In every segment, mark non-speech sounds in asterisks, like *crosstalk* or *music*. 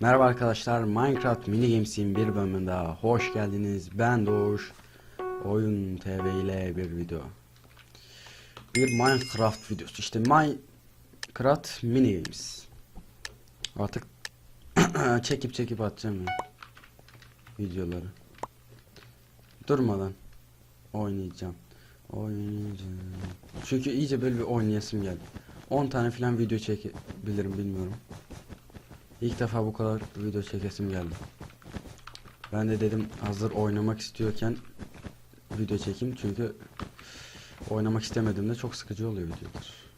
Merhaba arkadaşlar, Minecraft Mini Games'in bir bölümünde hoş geldiniz. Ben Doğuş. Oyun TV ile bir video. Bir Minecraft videosu. İşte Minecraft Mini Games. Artık *clears throat* çekip çekip atacağım ya. Videoları. Durmadan oynayacağım. Oynayacağım. Çünkü iyice böyle bir oynayasım geldi. 10 tane falan video çekebilirim bilmiyorum. İlk defa bu kadar video çekesim geldi. Ben de dedim hazır oynamak istiyorken video çekeyim çünkü oynamak istemediğimde çok sıkıcı oluyor videolar.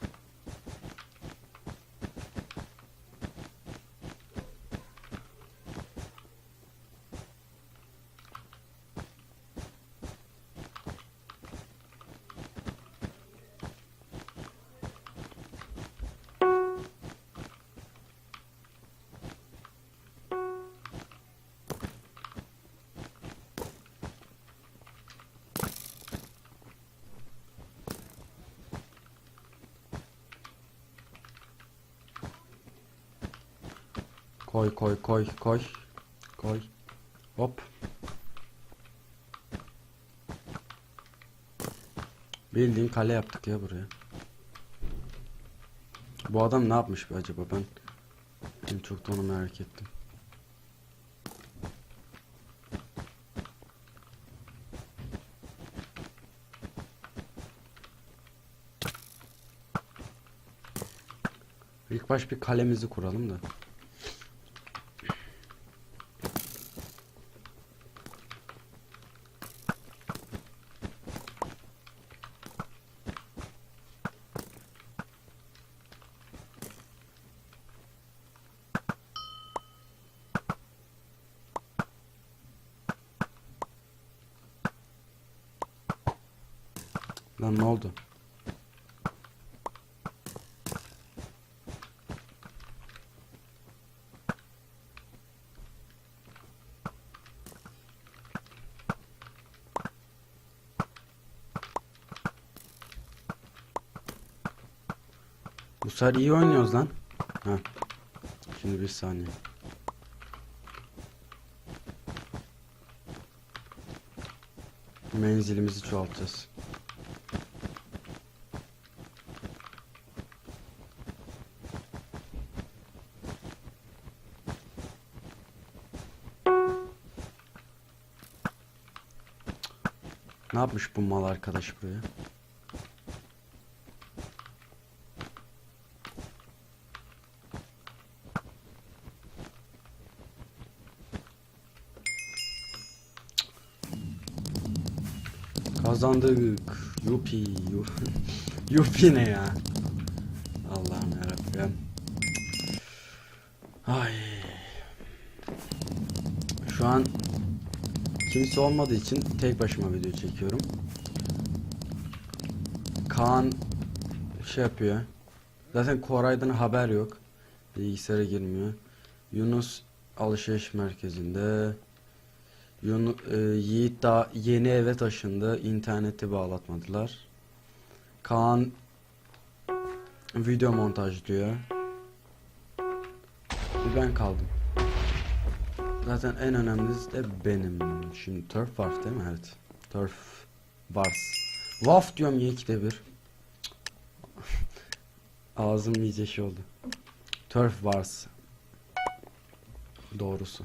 Koy koy koy koy. Koy. Hop. Bildiğin kale yaptık ya buraya. Bu adam ne yapmış be acaba ben en çok da onu merak ettim. İlk baş bir kalemizi kuralım da. Lan ne oldu? Bu sefer iyi oynuyoruz lan. Ha. Şimdi bir saniye. Menzilimizi çoğaltacağız. Ne yapmış bu mal arkadaş buraya? Kazandık. Yupi. yu- *laughs* Yupi ne ya? Allah'ım yarabbim. Ay. Şu an kimse olmadığı için tek başıma video çekiyorum. Kaan şey yapıyor. Zaten Koray'dan haber yok. Bilgisayara girmiyor. Yunus alışveriş merkezinde. Yunu, e, Yiğit daha yeni eve taşındı. İnterneti bağlatmadılar. Kaan video montajlıyor. Bir ben kaldım. Zaten en önemlisi de benim. Şimdi turf var değil mi? Evet. Turf Wars. Waf diyorum ya ikide bir. Ağzım iyice şey oldu. Turf Wars. Doğrusu.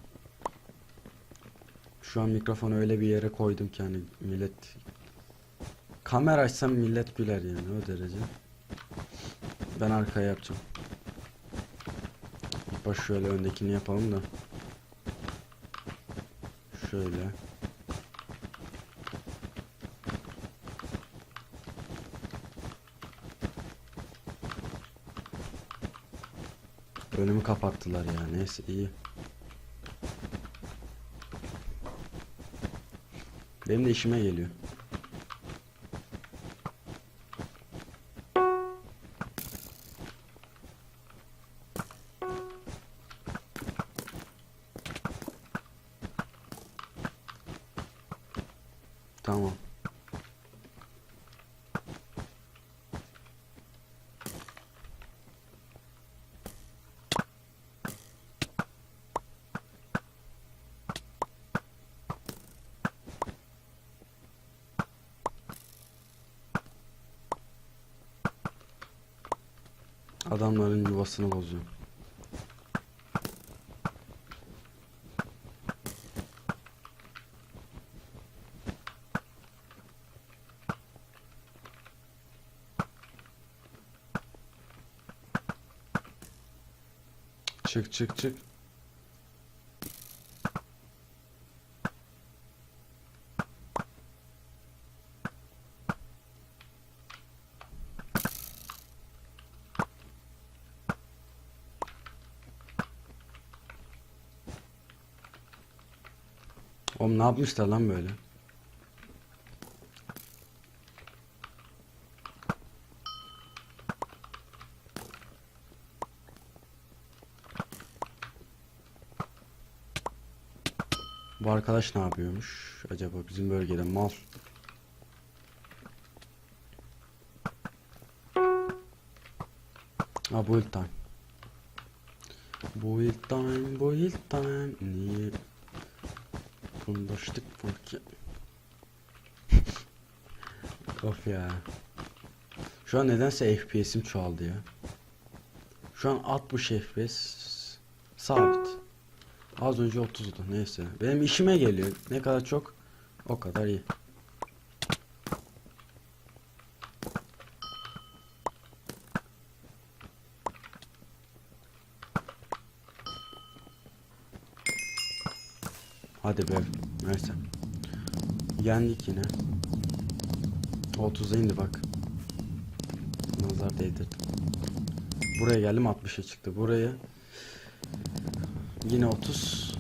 Şu an mikrofonu öyle bir yere koydum ki hani millet kamera açsam millet güler yani o derece. Ben arkaya yapacağım. Baş şöyle öndekini yapalım da. Şöyle. Önümü kapattılar ya neyse iyi. Benim de işime geliyor. Tamam. Adamların yuvasını bozuyor. Çık çık çık. Oğlum ne yapmışlar lan böyle? Bu arkadaş ne yapıyormuş acaba bizim bölgede mal. Ha build time. Build time, build time. Niye Bundaştık porque. *laughs* of ya. Şu an nedense FPS'im çoğaldı ya. Şu an 60 FPS sabit. Az önce 30'du neyse. Benim işime geliyor. Ne kadar çok o kadar iyi. Hadi be. Neyse. Yendik yine. 30'a indi bak. Nazar değdirdim. Buraya geldim 60'a çıktı. Buraya yine 30.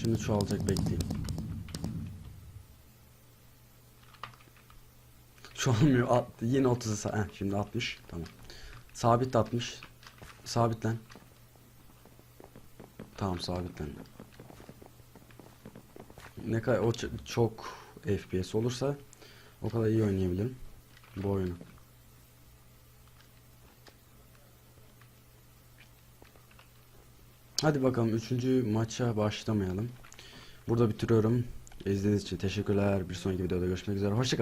Şimdi çoğalacak bekleyin. Çoğalmıyor. At, yine 30'a. Heh, şimdi 60. Tamam. Sabit 60. Sabitlen. Tamam sabitlen. Ne kadar o çok FPS olursa o kadar iyi oynayabilirim bu oyunu. Hadi bakalım üçüncü maça başlamayalım. Burada bitiriyorum. İzlediğiniz için teşekkürler. Bir sonraki videoda görüşmek üzere. Hoşçakalın.